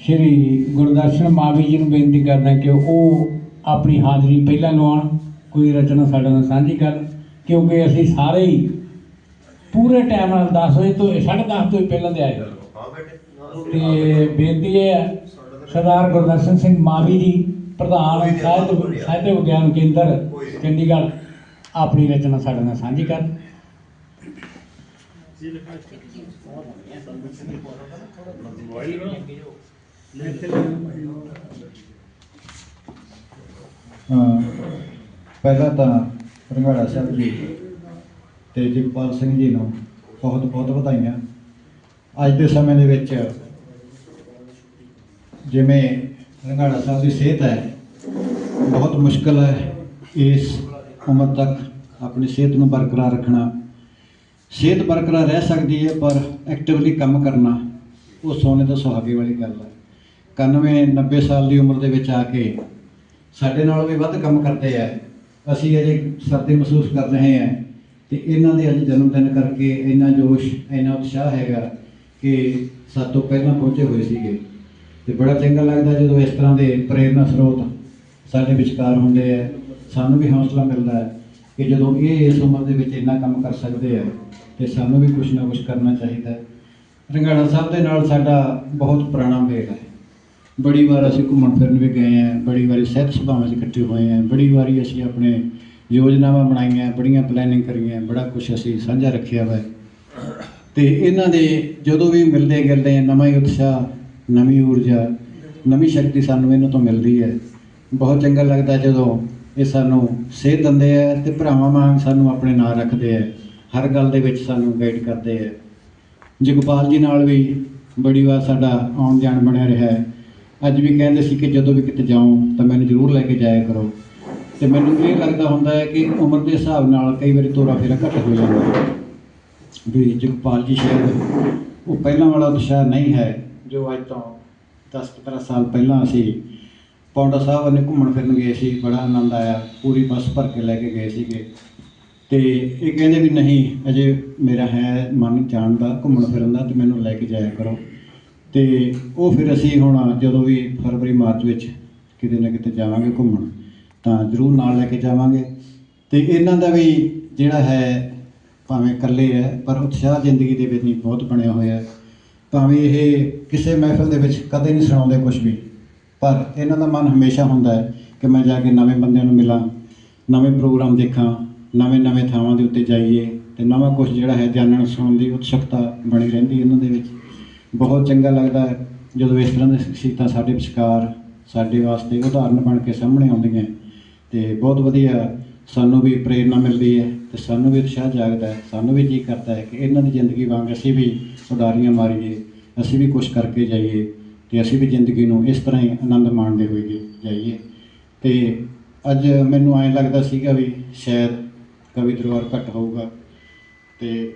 ਸ਼੍ਰੀ ਗੁਰਦਰਸ਼ਨ ਮਾਵੀ ਜੀ ਨੂੰ ਬੇਨਤੀ ਕਰਦਾ ਕਿ ਉਹ ਆਪਣੀ ਹਾਜ਼ਰੀ ਪਹਿਲਾਂ ਲਵਾਉਣ, ਕੋਈ ਰਚਨਾ ਸਾਡੇ ਨਾਲ ਸਾਂਝੀ ਕਰਨ, ਕਿਉਂਕਿ ਅਸੀਂ ਸਾਰੇ ਹੀ ਪੂਰੇ ਟਾਈਮ ਨਾਲ 10 ਵਜੇ ਤੋਂ 10:30 ਤੋਂ ਪਹਿਲਾਂ ਦੇ ਆਏ ਹੋਏ ਤੇ ਬੇਨਤੀ ਇਹ ਹੈ, ਸਰਦਾਰ ਗੁਰਦਰਸ਼ਨ ਸਿੰਘ ਮਾਵੀ ਜੀ, ਪ੍ਰਧਾਨ ਸਾਹਿਤ ਸਾਹਿਤ ਵਿਗਿਆਨ ਕੇਂਦਰ, ਚੰਡੀਗੜ੍ਹ, ਆਪਣੀ ਰਚਨਾ ਸਾਡੇ ਨਾਲ ਸਾਂਝੀ ਕਰਨ। ਹਾਂ ਪਹਿਲਾਂ ਤਾਂ ਰੰਗਾੜਾ ਸਾਹਿਬ ਜੀ ਤੇ ਜਗਪਾਲ ਸਿੰਘ ਜੀ ਨੂੰ ਬਹੁਤ ਬਹੁਤ ਵਧਾਈਆਂ। ਅੱਜ ਦੇ ਸਮੇਂ ਦੇ ਵਿੱਚ ਜਿਵੇਂ ਰੰਗਾੜਾ ਸਾਹਿਬ ਦੀ ਸਿਹਤ ਹੈ, ਬਹੁਤ ਮੁਸ਼ਕਲ ਹੈ ਇਸ ਉਮਰ ਤੱਕ ਆਪਣੀ ਸਿਹਤ ਨੂੰ ਬਰਕਰਾਰ ਰੱਖਣਾ। ਸਿਹਤ ਬਰਕਰਾਰ ਰਹਿ ਸਕਦੀ ਹੈ, ਪਰ ਐਕਟਿਵਲੀ ਕੰਮ ਕਰਨਾ ਉਹ ਸੋਨੇ ਤੋਂ ਸੁਹਾਗੇ ਵਾਲੀ ਗੱਲ ਹੈ। 91 90 ਸਾਲ ਦੀ ਉਮਰ ਦੇ ਵਿੱਚ ਆ ਕੇ ਸਾਡੇ ਨਾਲ ਵੀ ਵੱਧ ਕੰਮ ਕਰਦੇ ਆ। ਅਸੀਂ ਅਜੇ ਸਰਦੀ ਮਹਿਸੂਸ ਕਰ ਰਹੇ ਹਾਂ ਤੇ ਇਹਨਾਂ ਦੇ ਅੱਜ ਜਨਮ ਦਿਨ ਕਰਕੇ ਇੰਨਾ ਜੋਸ਼, ਇੰਨਾ ਉਤਸ਼ਾਹ ਹੈਗਾ ਕਿ ਸਾਤੋਂ ਪਹਿਲਾਂ ਪਹੁੰਚੇ ਹੋਏ ਸੀਗੇ। ਤੇ ਬੜਾ ਚੰਗਾ ਲੱਗਦਾ ਜਦੋਂ ਇਸ ਤਰ੍ਹਾਂ ਦੇ ਪ੍ਰੇਰਨਾ ਸਰੋਤ ਸਾਡੇ ਵਿਚਕਾਰ ਹੁੰਦੇ ਆ। ਸਾਨੂੰ ਵੀ ਹੌਸਲਾ ਮਿਲਦਾ ਹੈ ਕਿ ਜਦੋਂ ਇਹ ਇਸ ਉਮਰ ਦੇ ਵਿੱਚ ਇੰਨਾ ਕੰਮ ਕਰ ਸਕਦੇ ਆ ਤੇ ਸਾਨੂੰ ਵੀ ਕੁਝ ਨਾ ਕੁਝ ਕਰਨਾ ਚਾਹੀਦਾ ਹੈ। ਸਾਹਿਬ ਦੇ ਨਾਲ ਸਾਡਾ ਬਹੁਤ ਪੁਰਾਣਾ ਮੇਲ ਹੈ। ਬੜੀ ਵਾਰ ਅਸੀਂ ਘੁੰਮਣ ਫਿਰਨ ਵੀ ਗਏ ਹਾਂ, ਬੜੀ ਵਾਰੀ ਸਿਹਤ ਸਭਾਵਾਂ 'ਚ ਇਕੱਠੇ ਹੋਏ ਹਾਂ, ਬੜੀ ਵਾਰੀ ਅਸੀਂ ਆਪਣੇ ਯੋਜਨਾਵਾਂ ਬਣਾਈਆਂ, ਬੜੀਆਂ ਪਲੈਨਿੰਗ ਕਰੀਆਂ, ਬੜਾ ਕੁਝ ਅਸੀਂ ਸਾਂਝਾ ਰੱਖਿਆ ਵਾ ਤੇ ਇਹਨਾਂ ਦੇ ਜਦੋਂ ਵੀ ਮਿਲਦੇ ਗਿਲਦੇ ਨਵਾਂ ਹੀ ਉਤਸ਼ਾਹ, ਨਵੀਂ ਊਰਜਾ, ਨਵੀਂ ਸ਼ਕਤੀ ਸਾਨੂੰ ਇਹਨਾਂ ਤੋਂ ਮਿਲਦੀ ਹੈ। ਬਹੁਤ ਚੰਗਾ ਲੱਗਦਾ ਜਦੋਂ ਇਹ ਸਾਨੂੰ ਸੇਧ ਦਿੰਦੇ ਆ ਤੇ ਭਰਾਵਾਂ ਵਾਂਗ ਸਾਨੂੰ ਆਪਣੇ ਨਾਲ ਰੱਖਦੇ ਆ। ਹਰ ਗੱਲ ਦੇ ਵਿੱਚ ਸਾਨੂੰ ਗਾਈਡ ਕਰਦੇ ਆ। ਜਗਪਾਲ ਜੀ ਨਾਲ ਵੀ ਬੜੀ ਵਾਰ ਸਾਡਾ ਆਉਣ ਜਾਣ ਬਣਿਆ ਰਿਹਾ ਹੈ। ਅੱਜ ਵੀ ਕਹਿੰਦੇ ਸੀ ਕਿ ਜਦੋਂ ਵੀ ਕਿਤੇ ਜਾਉਂ ਤਾਂ ਮੈਨੂੰ ਜ਼ਰੂਰ ਲੈ ਕੇ ਜਾਇਆ ਕਰੋ। ਤੇ ਮੈਨੂੰ ਇਹ ਲੱਗਦਾ ਹੁੰਦਾ ਹੈ ਕਿ ਉਮਰ ਦੇ ਹਿਸਾਬ ਨਾਲ ਕਈ ਵਾਰੀ ਤੋਰਾ ਫੇਰਾ ਘੱਟ ਹੋ ਜਾਂਦਾ ਹੈ। ਵੀ ਜਗਪਾਲ ਜੀ ਸ਼ਾਇਦ ਉਹ ਪਹਿਲਾਂ ਵਾਲਾ ਉਤਸ਼ਾਹ ਨਹੀਂ ਹੈ, ਜੋ ਅੱਜ ਤੋਂ 10-15 ਸਾਲ ਪਹਿਲਾਂ ਅਸੀਂ ਪੌਂਡਾ ਸਾਹਿਬ ਨੇ ਘੁੰਮਣ ਫਿਰਨ ਗਏ ਸੀ, ਬੜਾ ਆਨੰਦ ਆਇਆ, ਪੂਰੀ ਬੱਸ ਭਰ ਕੇ ਲੈ ਕੇ ਗਏ ਸੀਗੇ। ਤੇ ਇਹ ਕਹਿੰਦੇ ਵੀ ਨਹੀਂ, ਅਜੇ ਮੇਰਾ ਹੈ ਮਨ ਜਾਣ ਦਾ, ਘੁੰਮਣ ਫਿਰਨ ਦਾ, ਤੇ ਮੈਨੂੰ ਲੈ ਕੇ ਜਾਇਆ ਕਰੋ। ਤੇ ਉਹ ਫਿਰ ਅਸੀਂ ਹੁਣ ਜਦੋਂ ਵੀ ਫਰਵਰੀ, ਮਾਰਚ ਵਿੱਚ ਕਿਤੇ ਨਾ ਕਿਤੇ ਜਾਵਾਂਗੇ ਘੁੰਮਣ, ਤਾਂ ਜ਼ਰੂਰ ਨਾਲ ਲੈ ਕੇ ਜਾਵਾਂਗੇ। ਤੇ ਇਹਨਾਂ ਦਾ ਵੀ ਜਿਹੜਾ ਹੈ, ਭਾਵੇਂ ਇਕੱਲੇ ਹੈ, ਪਰ ਉਤਸ਼ਾਹ ਜ਼ਿੰਦਗੀ ਦੇ ਵਿੱਚ ਨਹੀਂ ਬਹੁਤ ਬਣਿਆ ਹੋਇਆ ਹੈ। ਭਾਵੇਂ ਇਹ ਕਿਸੇ ਮਹਿਫਲ ਦੇ ਵਿੱਚ ਕਦੇ ਨਹੀਂ ਸੁਣਾਉਂਦੇ ਕੁਝ ਵੀ, ਪਰ ਇਹਨਾਂ ਦਾ ਮਨ ਹਮੇਸ਼ਾ ਹੁੰਦਾ ਹੈ ਕਿ ਮੈਂ ਜਾ ਕੇ ਨਵੇਂ ਬੰਦਿਆਂ ਨੂੰ ਮਿਲਾਂ, ਨਵੇਂ ਪ੍ਰੋਗਰਾਮ ਦੇਖਾਂ, ਨਵੇਂ ਨਵੇਂ ਥਾਵਾਂ ਦੇ ਉੱਤੇ ਜਾਈਏ, ਤੇ ਨਵਾਂ ਕੁਝ ਜਿਹੜਾ ਹੈ ਜਾਣਨ, ਸੁਣਨ ਦੀ ਉਤਸੁਕਤਾ ਬਣੀ ਰਹਿੰਦੀ ਇਹਨਾਂ ਦੇ ਵਿੱਚ। ਬਹੁਤ ਚੰਗਾ ਲੱਗਦਾ ਹੈ। ਜਦੋਂ ਇਸ ਤਰ੍ਹਾਂ ਦੇ ਸ਼ਖਸੀਅਤਾਂ ਸਾਡੇ ਵਿਚਕਾਰ, ਸਾਡੇ ਵਾਸਤੇ ਉਦਾਹਰਨ ਬਣ ਕੇ ਸਾਹਮਣੇ ਆਉਂਦੀਆਂ ਤੇ ਬਹੁਤ ਵਧੀਆ ਸਾਨੂੰ ਵੀ ਪ੍ਰੇਰਨਾ ਮਿਲਦੀ ਹੈ ਤੇ ਸਾਨੂੰ ਵੀ ਉਤਸ਼ਾਹ ਜਾਗਦਾ ਹੈ, ਸਾਨੂੰ ਵੀ ਜੀ ਕਰਦਾ ਹੈ ਕਿ ਇਹਨਾਂ ਦੀ ਜ਼ਿੰਦਗੀ ਵਾਂਗ ਅਸੀਂ ਵੀ ਉਡਾਰੀਆਂ ਮਾਰੀਏ, ਅਸੀਂ ਵੀ ਕੁਝ ਕਰਕੇ ਜਾਈਏ ਤੇ ਅਸੀਂ ਵੀ ਜ਼ਿੰਦਗੀ ਨੂੰ ਇਸ ਤਰ੍ਹਾਂ ਹੀ ਆਨੰਦ ਮਾਣਦੇ ਹੋਈਏ ਜਾਈਏ। ਤੇ ਅੱਜ ਮੈਨੂੰ ਐਂ ਲੱਗਦਾ ਸੀਗਾ ਵੀ ਸ਼ਾਇਦ ਕਵੀ ਦਰਬਾਰ ਘੱਟ ਹੋਊਗਾ ਤੇ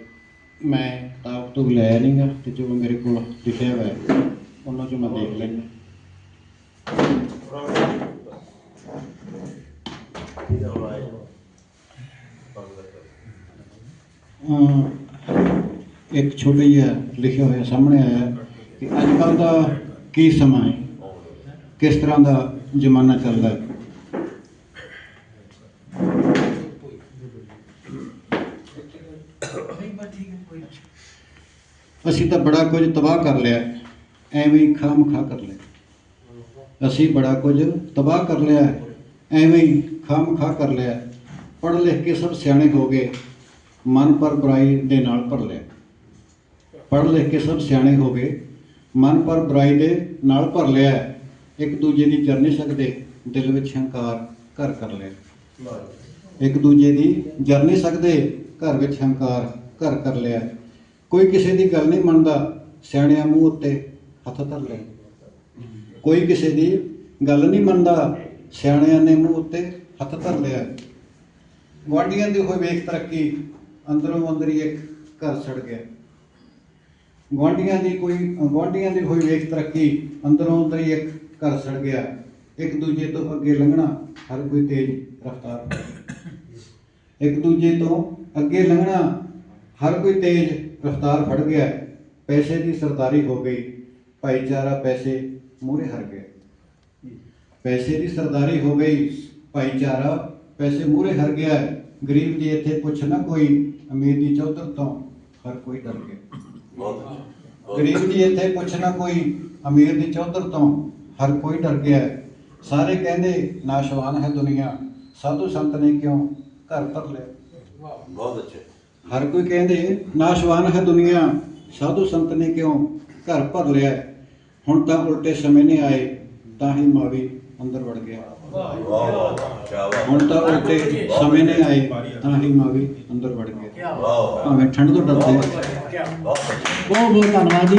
ਮੈਂ ਕਿਤਾਬ ਤੋਂ ਲਿਆ ਨਹੀਂਗਾ ਤੇ ਜੋ ਮੇਰੇ ਕੋਲ ਲਿਖਿਆ ਹੋਇਆ ਹੈ, ਉਹਨਾਂ ਚੋਂ ਮੈਂ ਦੇਖ ਲੈਂਦਾ। ਇੱਕ ਛੋਟਾ ਜਿਹਾ ਲਿਖਿਆ ਹੋਇਆ ਸਾਹਮਣੇ ਆਇਆ ਕਿ ਅੱਜ ਕੱਲ੍ਹ ਦਾ ਕੀ ਸਮਾਂ ਹੈ? ਕਿਸ ਤਰ੍ਹਾਂ ਦਾ ਜ਼ਮਾਨਾ ਚੱਲਦਾ ਹੈ? ਅਸੀਂ ਤਾਂ ਬੜਾ ਕੁਝ ਤਬਾਹ ਕਰ ਲਿਆ। ਐਵੇਂ ਹੀ ਖਾਮ ਖਾ ਕਰ ਲਿਆ। ਅਸੀਂ ਬੜਾ ਕੁਝ ਤਬਾਹ ਕਰ ਲਿਆ। ਐਵੇਂ ਹੀ ਖਾਮ ਖਾ ਕਰ ਲਿਆ। ਪੜ੍ਹ ਲਿਖ ਕੇ ਸਭ ਸਿਆਣੇ ਹੋ ਗਏ। ਮਨ ਪਰ ਬੁਰਾਈ ਦੇ ਨਾਲ ਭਰ ਲਿਆ। ਪੜ੍ਹ ਲਿਖ ਕੇ ਸਭ ਸਿਆਣੇ ਹੋ ਗਏ। ਮਨ ਪਰ ਬੁਰਾਈ ਦੇ ਨਾਲ ਭਰ ਲਿਆ। ਇੱਕ ਦੂਜੇ ਦੀ ਜਰ ਨਹੀਂ ਸਕਦੇ। ਦਿਲ ਵਿੱਚ ਹੰਕਾਰ ਘਰ ਕਰ ਲਿਆ। ਇੱਕ ਦੂਜੇ ਦੀ ਜਰ ਨਹੀਂ ਸਕਦੇ। ਘਰ ਵਿੱਚ ਹੰਕਾਰ ਘਰ ਕਰ ਲਿਆ। ਕੋਈ ਕਿਸੇ ਦੀ ਗੱਲ ਨਹੀਂ ਮੰਨਦਾ, ਸਿਆਣਿਆਂ ਮੂੰਹ ਉੱਤੇ ਹੱਥ ਧਰ ਲਿਆ ਕੋਈ ਕਿਸੇ ਦੀ ਗੱਲ ਨਹੀਂ ਮੰਨਦਾ, ਸਿਆਣਿਆਂ ਨੇ ਮੂੰਹ ਉੱਤੇ ਹੱਥ ਧਰ ਲਿਆ। ਗੁਆਂਢੀਆਂ ਦੀ ਹੋਈ ਵੇਖ ਤਰੱਕੀ, ਅੰਦਰੋਂ ਅੰਦਰ ਹੀ ਇੱਕ ਘਰ ਸੜ ਗਿਆ। ਗੁਆਂਢੀਆਂ ਦੀ ਕੋਈ, ਗੁਆਂਢੀਆਂ ਦੀ ਹੋਈ ਵੇਖ ਤਰੱਕੀ, ਅੰਦਰੋਂ ਅੰਦਰ ਹੀ ਇੱਕ ਘਰ ਸੜ ਗਿਆ। ਇੱਕ ਦੂਜੇ ਤੋਂ ਅੱਗੇ ਲੰਘਣਾ, ਹਰ ਕੋਈ ਤੇਜ਼ ਰਫ਼ਤਾਰ ਇੱਕ ਦੂਜੇ ਤੋਂ ਅੱਗੇ ਲੰਘਣਾ, ਹਰ ਕੋਈ ਤੇਜ਼ ਰਫ਼ਤਾਰ ਫੜ ਗਿਆ। ਪੈਸੇ ਦੀ ਸਰਦਾਰੀ ਹੋ ਗਈ। ਭਾਈਚਾਰਾ ਪੈਸੇ ਮੂਹਰੇ ਹਰ ਗਏ। ਪੈਸੇ ਦੀ ਸਰਦਾਰੀ ਹੋ ਗਈ। ਭਾਈਚਾਰਾ ਪੈਸੇ ਮੂਹਰੇ ਹਰ ਗਿਆ। ਗਰੀਬ ਦੀ ਇੱਥੇ ਪੁੱਛ ਨਾ ਕੋਈ ਅਮੀਰ ਦੀ ਚੌਧਰ ਤੋਂ ਹਰ ਕੋਈ ਡਰ ਗਿਆ। ਗਰੀਬ ਦੀ ਇੱਥੇ ਪੁੱਛ ਨਾ ਕੋਈ ਅਮੀਰ ਦੀ ਚੌਧਰ ਤੋਂ ਹਰ ਕੋਈ ਡਰ ਗਿਆ। ਸਾਰੇ ਕਹਿੰਦੇ ਨਾਸ਼ਵਾਨ ਹੈ ਦੁਨੀਆ। ਸਾਧੂ ਸੰਤ ਨੇ ਕਿਉਂ ਘਰ ਭਰ ਲਿਆ? ਬਹੁਤ ਅੱਛਾ। ਹਰ ਕੋਈ ਕਹਿੰਦੇ ਨਾਸ਼ਵਾਨ ਹੈ ਦੁਨੀਆ ਸਾਧੂ ਸੰਤ ਨੇ ਕਿਉਂ ਘਰ ਭਰ ਲਿਆ ਹੁਣ ਤਾਂ ਉਲਟੇ ਸਮੇਂ ਨੇ ਆਏ ਤਾਂ ਹੀ ਮਾਵੀ ਅੰਦਰ ਵੜ ਗਿਆ। ਵਾਹ ਵਾਹ ਕੀ ਬਾਤ ਹੁਣ ਤਾਂ ਉਲਟੇ ਸਮੇਂ ਨੇ ਆਏ ਤਾਂ ਹੀ ਮਾਵੀ ਅੰਦਰ ਵੜ ਗਿਆ। ਵਾਹ। ਭਾਵੇਂ ਠੰਡ ਤੋਂ ਡਰਦੇ। ਬਹੁਤ ਬਹੁਤ ਧੰਨਵਾਦ ਜੀ।